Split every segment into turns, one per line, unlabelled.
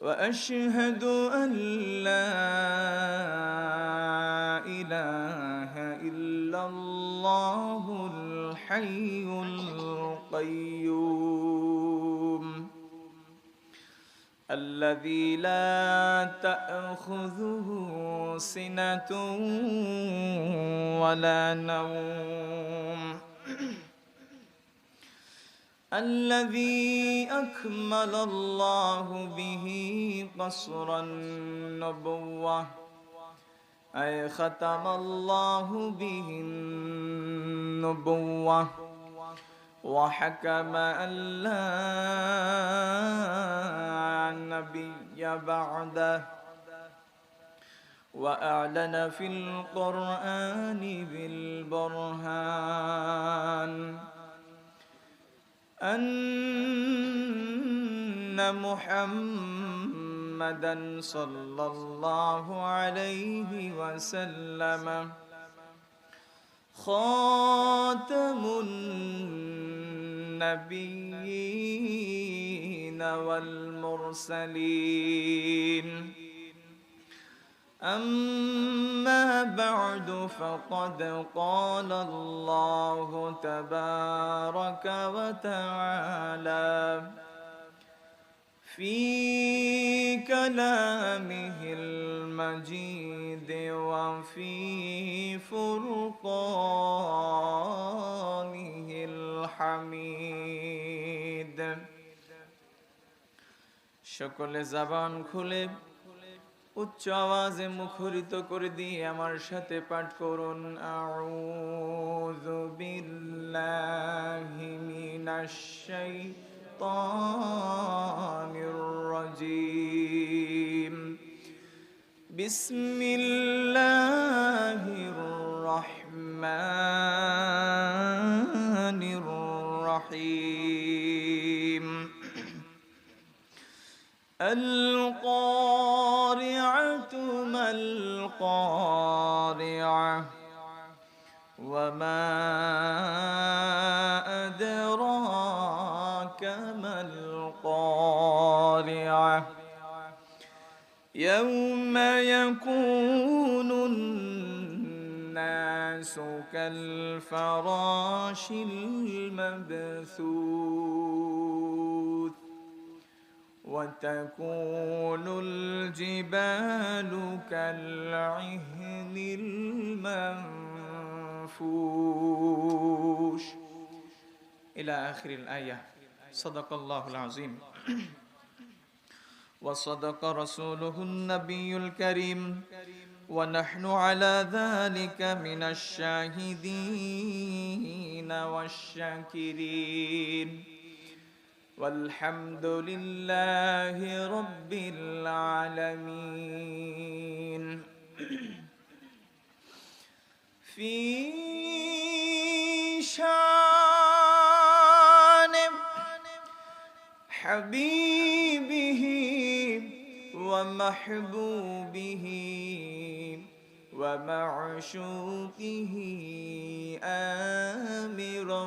وأشهد أن لا إله إلا الله الحي القيوم الذي لا تأخذه سنة ولا نوم. الذي أكمل الله به قصر النبوة أي ختم الله به النبوة. وحكم أن لا نبي بعده. وأعلن في القرآن بالبرهان. أن محمدا صلى الله عليه وسلم. خاتم النبيين والمرسلين. أما بعد فقد قال الله تبارك وتعالى في كلامه المجيد وفي فرقانه الحميد شكل زبان খুলে উচ্চ আওয়াজে মুখরিত করে দিয়ে আমার সাথে পাঠ করুন আউযু বিল্লাহি মিনাশ শাইতানির রাজিম বিসমিল্লাহির রহমানির রহিম القارعة ما القارعة. وما أدراك ما القارعة. يوم يكون الناس كالفراش المبثوث. وتكون الجبال كالعهن المنفوش. إلى آخر الآية. صدق الله العظيم. وصدق رسوله النبي الكريم. ونحن على ذلك من الشاهدين والشاكرين. والحمد لله رب العالمين. في شان حبيبه ومحبوبه ومعشوقه آمرا.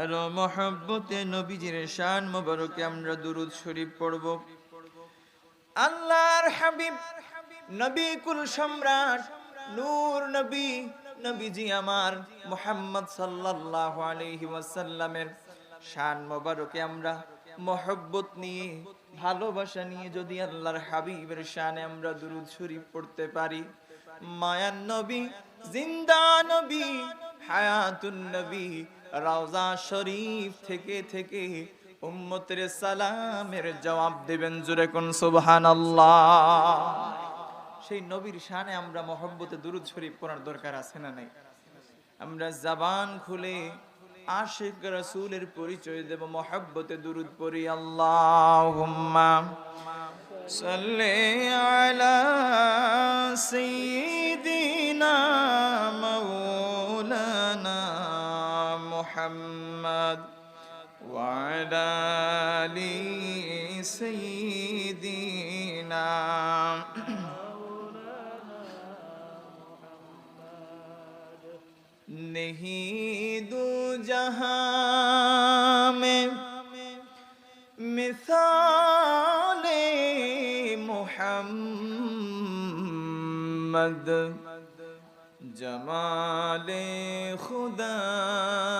আরও মহব্বতে নবীজির শান মোবারকে আমরা দুরুদ শরীফ পড়ব। আল্লাহর হাবিব নবী কুল সম্রাট, নূর নবী, নবীজি আমার মোহাম্মদ সাল্লাল্লাহু আলাইহি ওয়াসাল্লামের শান মোবারকে আমরা মহব্বত নিয়ে, ভালোবাসা নিয়ে যদি আল্লাহর হাবিবের শানে আমরা দুরুদ শরীফ পড়তে পারি। মায়ান নবী, জিন্দা নবী, হায়াতুন নবী রওজা শরীফ থেকে থেকে উম্মতের সালামের জবাব দেবেন জুরে কোন সুবহানাল্লাহ। সেই নবীর শানে আমরা মহব্বতে দুরুদ শরীফ পড়ার দরকার আছে না নাই? আমরা জবান খুলে আশিক রাসূলের পরিচয় দেব, মহব্বতে দুরুদ পড়ি, আল্লাহুম্মা সাল্লি আলা সাইয়্যিদিনা মাওলানা محمد وعلى آل سيدنا نہیں دو جہاں مثال محمد. جمال خدام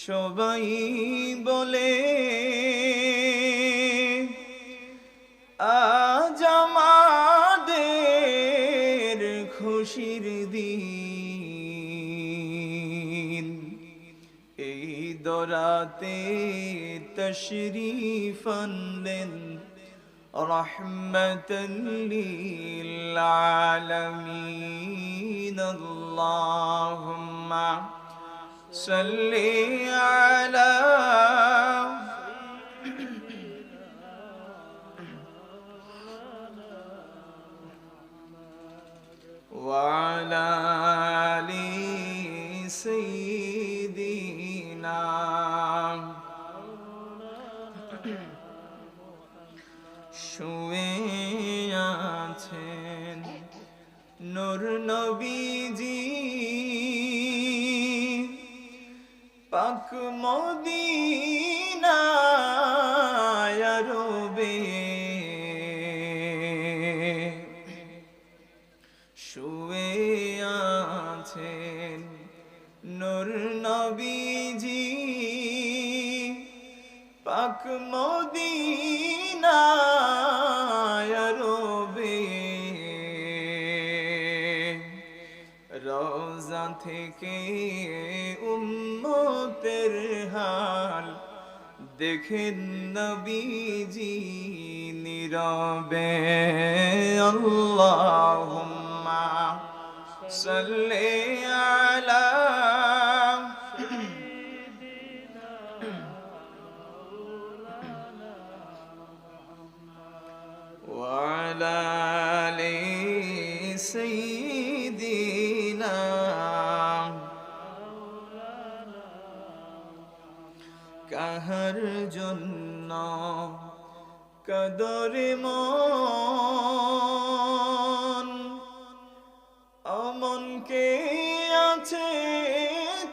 সবাই বলে আজ আমাদের খুশির দিন এই দরাতে তশরিফ আনলেন رحمة للعالمين اللهم صل على وعلى آل سيدنا শুয়ে আছেন নূর নবীজি পাক মদিনায় রবে। শুয়ে আছেন নূর নবীজি পাক মদিনায় রবে। রোজা থেকে হাল দেখেন নবীজি নীরবে আল্লাহুম্মা সাল্লি আলা وعلى آل سيدنا কদরে মন। অমনকে আছে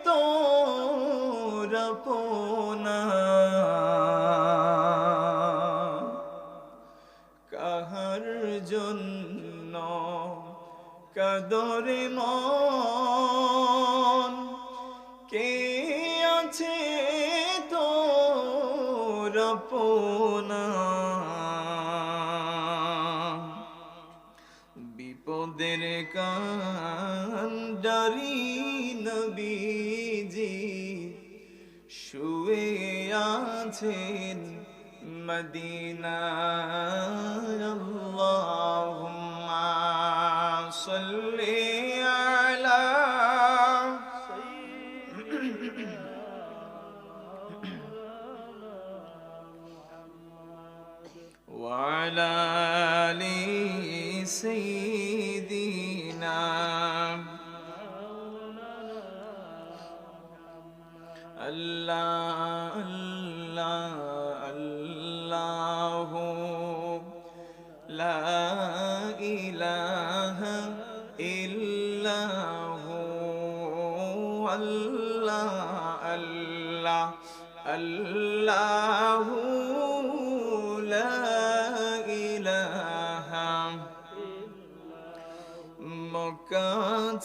তোর পোনা কাহার জন্য কদরে কে আছে তোর পোনা আছেন মদিনায়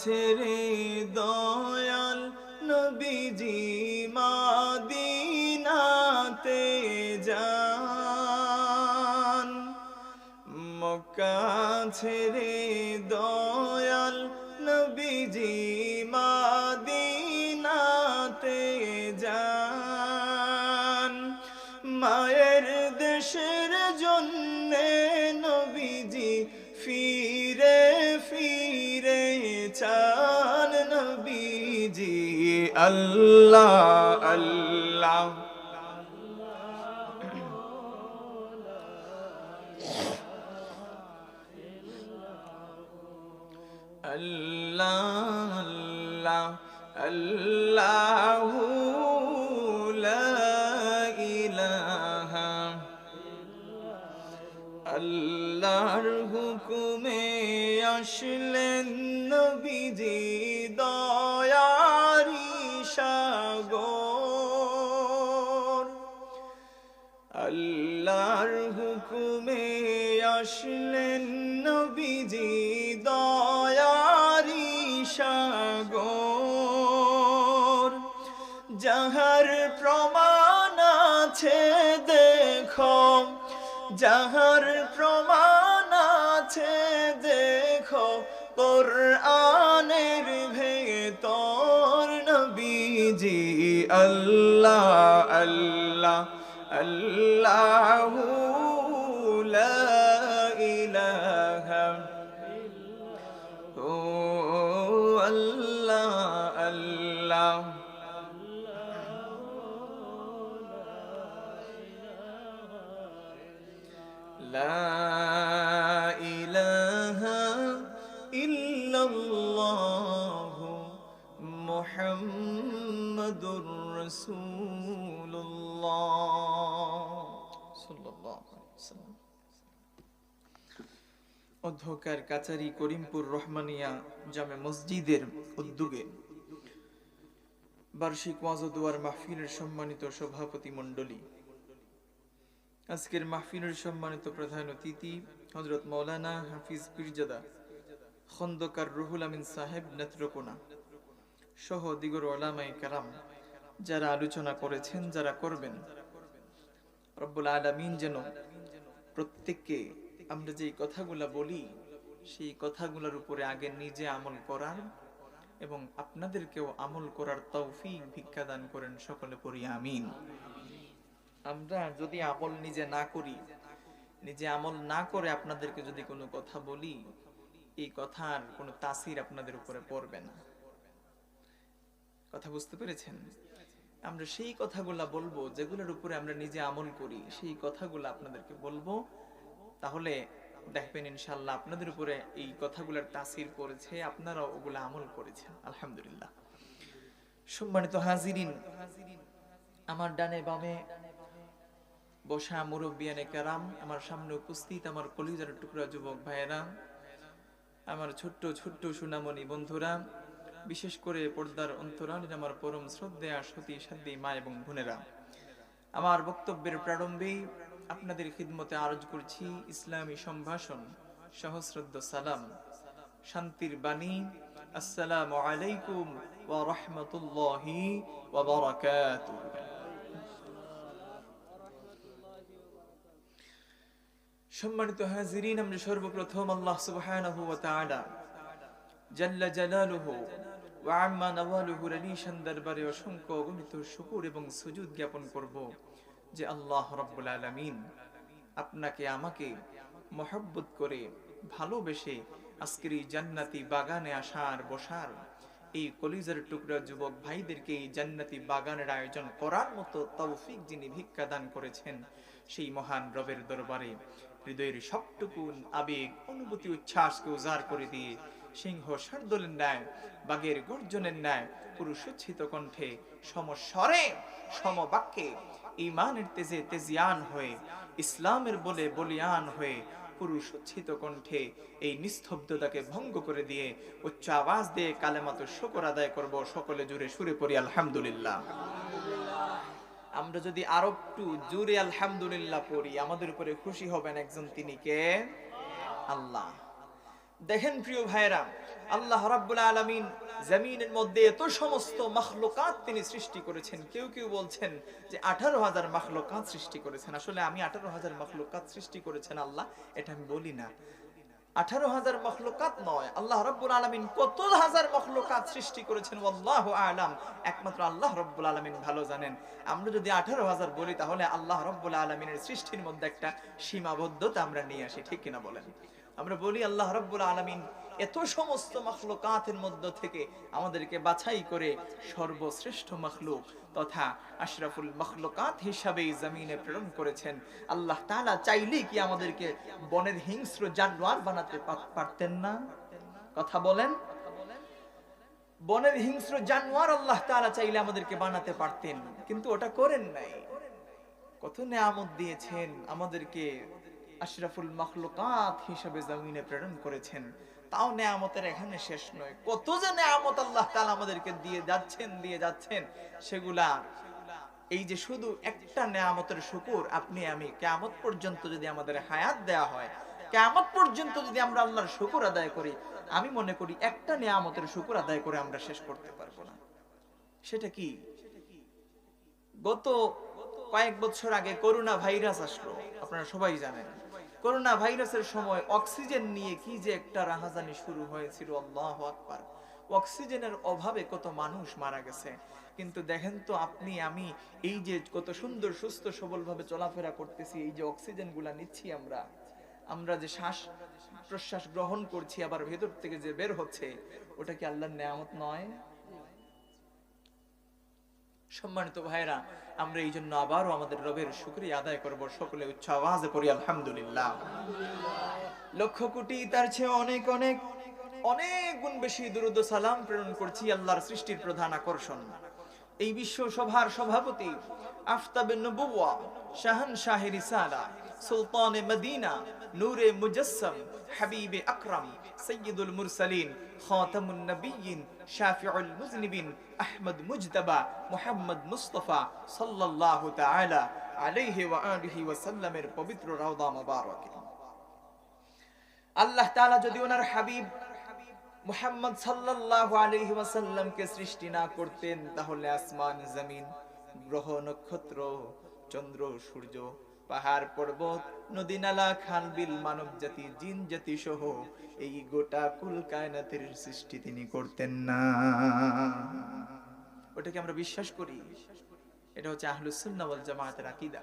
ছেড়ে দয়াল নবীজি মাদিনাতে যান। মক্কা ছেড়ে দয়াল আল্লাহ আল্লাহ আল্লাহ আল্লাহ আল্লাহু লা ইলাহা আল্লাহর হুকুমে আসলেন আল্লাহর হুকুমে আসলেন নবীজি দয়ারি সাগর। যাহার প্রমাণ আছে দেখো, যাহার প্রমাণ আছে দেখো, কোরআনের ভেতর নবীজি আল্লাহ আল্লাহ الله لا إله هو الله. الله لا إله إلا الله محمد رسول الله. অধ্যকার কাচারি করিমপুর রহমানিয়া জামে মসজিদের উদ্যোগে বার্ষিক ওয়াজদুয়ার মাহফিলের সম্মানিত সভাপতি মণ্ডলী। আজকের মাহফিলের সম্মানিত প্রধান অতিথি হজরত মৌলানা হাফিজ পীরজাদা, খন্দকার রুহুল আমিন সাহেব নেত্রকোনা সহ দিগর ওলামাই কালাম যারা আলোচনা করেছেন, যারা করবেন। রব্বুল আলামিন যেন প্রত্যেককে আমরা যেই কথাগুলা বলি, সেই কথাগুলোর উপরে আগে নিজে আমল করার এবং আপনাদেরকেও আমল করার তৌফিক ভিক্ষা দান করেন সকলে পড়ি, আমিন। আমরা যদি আমল নিজে না করি, নিজে আমল না করে আপনাদেরকে যদি কোনো কথা বলি, এই কথার কোনো তাসির আপনাদের উপরে পড়বে না। কথা বুঝতে পেরেছেন? আমরা সেই কথাগুলা বলব যেগুলোর উপরে আমরা নিজে আমল করি, সেই কথাগুলো আপনাদেরকে বলব। তাহলে দেখবেন ইনশাল্লাহ আপনাদের উপরে এই কথাগুলোর তাসির পড়েছে আপনারা ওগুলো আমল করেছেন, আলহামদুলিল্লাহ। সম্মানিত হাজিরিন, আমার ডানে বামে বসা মুরব্বিয়ানে কারাম, আমার সামনে উপস্থিত আমার কলিজার টুকরা যুবক ভাইয়েরা, আমার ছোট্ট ছোট্ট সুনামণি বন্ধুরা, বিশেষ করে পর্দার অন্তরালের আমার পরম শ্রদ্ধা সতী সাধ্যী মা এবং বোনেরা, আমার বক্তব্যের প্রারম্ভেই আপনাদের খিদমতে আরজ করছি ইসলামী সম্ভাষণ, সহস্রদ্দ সালাম। শান্তির বাণী, আসসালামু আলাইকুম ওয়া রাহমাতুল্লাহি ওয়া বারাকাতুহু। সম্মানিত হাজিরিন, আমরা সর্বপ্রথম আল্লাহ সুবহানাহু ওয়া তাআলা জাল্লা জালালুহু ওয়া আম্মা নাওয়ালুহুর আলীশান দরবারে অসংখ্য অগণিত শুকর এবং সুজুদ জ্ঞাপন করব। যে আল্লাহ রাব্বুল আলামিন আপনাকে আমাকে মহব্বত করে ভালোবেসে আজকের এই জান্নাতি বাগানে আসার, বসার এই কলিজার টুকরা যুবক ভাইদেরকে এই জান্নাতি বাগানের আয়োজন করার মতো তৌফিক যিনি ভিক্ষা দান করেছেন সেই মহান রবের দরবারে হৃদয়ের সবটুকু আবেগ, অনুভূতি, উচ্ছ্বাসকে উজাড় করে দিয়ে সিংহ শার্দলের ন্যায়, বাঘের গর্জনের ন্যায় পুরুষোচ্ছিত কণ্ঠে সমস্বরে, সমবাক্যে ইমানের তেজে তেজিয়ান হয়ে, ইসলামের বলে বলিয়ান হয়ে পুরুষোচ্ছিত কণ্ঠে এই নিস্তব্ধতাকে ভঙ্গ করে দিয়ে উচ্চ আওয়াজ দিয়ে কালেমাত শকর আদায় করব, সকলে জুড়ে সুরে পড়ি, আলহামদুলিল্লাহ। আমরা যদি আরও একটু জুড়ে আলহামদুলিল্লাহ পড়ি, আমাদের উপরে খুশি হবেন একজন তিনি কে? আল্লাহ। দেখেন প্রিয় ভাইরা আল্লাহ রাব্বুল আলামিন জমিনের মধ্যে এত সমস্ত মাখলুকাত তিনি সৃষ্টি করেছেন। কেউ কেউ বলছেন যে আঠারো হাজার মাখলুকাত সৃষ্টি করেছেন। আসলে আমি আঠারো হাজার মাখলুকাত সৃষ্টি করেছেন আল্লাহ, এটা আমি বলি না। আঠারো হাজার মখলুকাত নয়, আল্লাহ রব্বুল আলমিন কত হাজার মখলুকাত সৃষ্টি করেছেন আল্লাহ আলাম। একমাত্র আল্লাহ রব্বুল আলমিন ভালো জানেন। আমরা যদি আঠারো হাজার বলি, তাহলে আল্লাহ রব্বুল আলমিনের সৃষ্টির মধ্যে একটা সীমাবদ্ধতা আমরা নিয়ে আসি, ঠিক কিনা বলেন? আমরা বলি, আল্লাহ রব্বুল আলমিন এত সমস্ত মখলুকাতের মধ্য থেকে আমাদেরকে বাছাই করে সর্বশ্রেষ্ঠ মখলুক তথা আশরাফুল মখলুকাত হিসাবে জমিনে প্রেরণ করেছেন। আল্লাহ তালা চাইলেই কি আমাদেরকে বনের হিংস্র জানোয়ার বানাতে পারতেন না? কথা বলেন। বনের হিংস্র জানোয়ার আল্লাহ তালা চাইলে আমাদেরকে বানাতে পারতেন, কিন্তু ওটা করেন নাই। কত নেয়ামত দিয়েছেন আমাদেরকে আশরাফুল মখলুকাত হিসাবে জমিনে প্রেরণ করেছেন। তাও নেয়ামতের এখানে শেষ নয়। কত যে নেয়ামত আল্লাহ তাআলা আমাদেরকে দিয়ে যাচ্ছেন দিয়ে যাচ্ছেন, সেগুলা এই যে শুধু একটা নেয়ামতের শুকুর, আপনি, আমি, কেয়ামত পর্যন্ত যদি আমাদের হায়াত দেয়া হয়, কেয়ামত পর্যন্ত যদি আমরা আল্লাহর শুকুর আদায় করি, আমি মনে করি একটা নেয়ামতের শুকুর আদায় করে আমরা শেষ করতে পারব না। সেটা কি? গত কয়েক বছর আগে করোনা ভাইরাস আসলো, আপনারা সবাই জানেন। করোনা ভাইরাসের সময় অক্সিজেন নিয়ে কি যে একটা রাহাজানি শুরু হয়েছিল, আল্লাহ আকবার। অক্সিজেনের অভাবে কত মানুষ মারা গেছে। কিন্তু দেখেন তো আপনি, আমি এই যে কত সুন্দর, সুস্থ সবল ভাবে চলাফেরা করতেছি, এই যে অক্সিজেনগুলা নিচ্ছি আমরা আমরা যে শ্বাস প্রশ্বাস গ্রহণ করছি, আবার ভেতর থেকে যে বের হচ্ছে, ওটা কি আল্লাহর নেয়ামত নয়? সম্মানিত ভাইরা আমরা এই জন্য আবারও আমাদের রবের শুক্রিয়া আদায় করব। সকলে উচ্চ আওয়াজে করি আলহামদুলিল্লাহ। লক্ষ কোটি তার চেয়ে অনেক অনেক অনেক গুণ বেশি দুরুদ সালাম প্রেরণ করছি আল্লাহর সৃষ্টির প্রধান আকর্ষণ। এই বিশ্ব সভার সভাপতি আফতাবে নবুয়া শাহান শাহের ইসালা সুলতানে মদিনা, নূরে আকরাম, সৈয়দুল খাতামুন নবিয়িন, শাফিউল মুজনিবিন, আহমদ মুজতবা সাল্লাল্লাহু তাআলা আলাইহি ওয়া আলিহি ওয়া সাল্লামের পবিত্র আল্লাহ তাআলা যদি ওনার হাবিব মুহাম্মদ সাল্লাল্লাহু আলাইহি ওয়াসাল্লামকে সৃষ্টি না করতেন, তাহলে আসমান, জমিন, গ্রহ, নক্ষত্র, চন্দ্র, সূর্য পাহাড় পর্বত, নদী নালা, খাল, বিল, মানব জাতি, জিন জাতি সহ এই গোটা কুল কায়নাতের সৃষ্টি তিনি করতেন না। ওটাকে আমরা বিশ্বাস করি। এটা হচ্ছে আহলুসুল্লাহ ওয়াল জামায়াতের আকীদা।